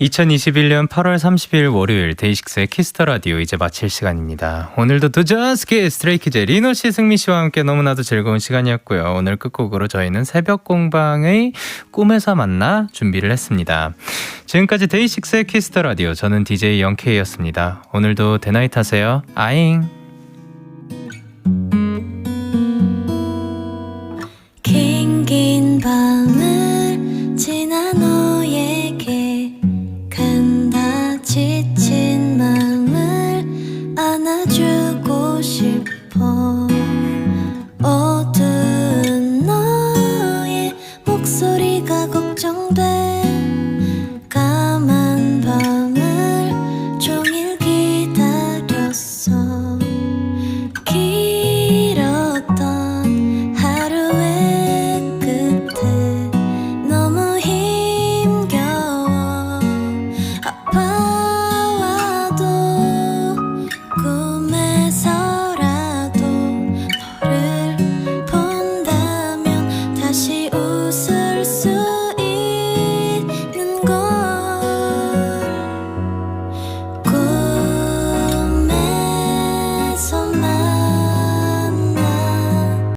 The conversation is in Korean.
2021년 8월 30일 월요일 데이식스의 키스터 라디오 이제 마칠 시간입니다. 오늘도 도저스키 스트레이키즈 리노 씨, 승미 씨와 함께 너무나도 즐거운 시간이었고요. 오늘 끝곡으로 저희는 새벽 공방의 꿈에서 만나 준비를 했습니다. 지금까지 데이식스의 키스터 라디오 저는 DJ 영케이였습니다. 오늘도 대나잇 하세요. 아잉. 목소리가 걱정돼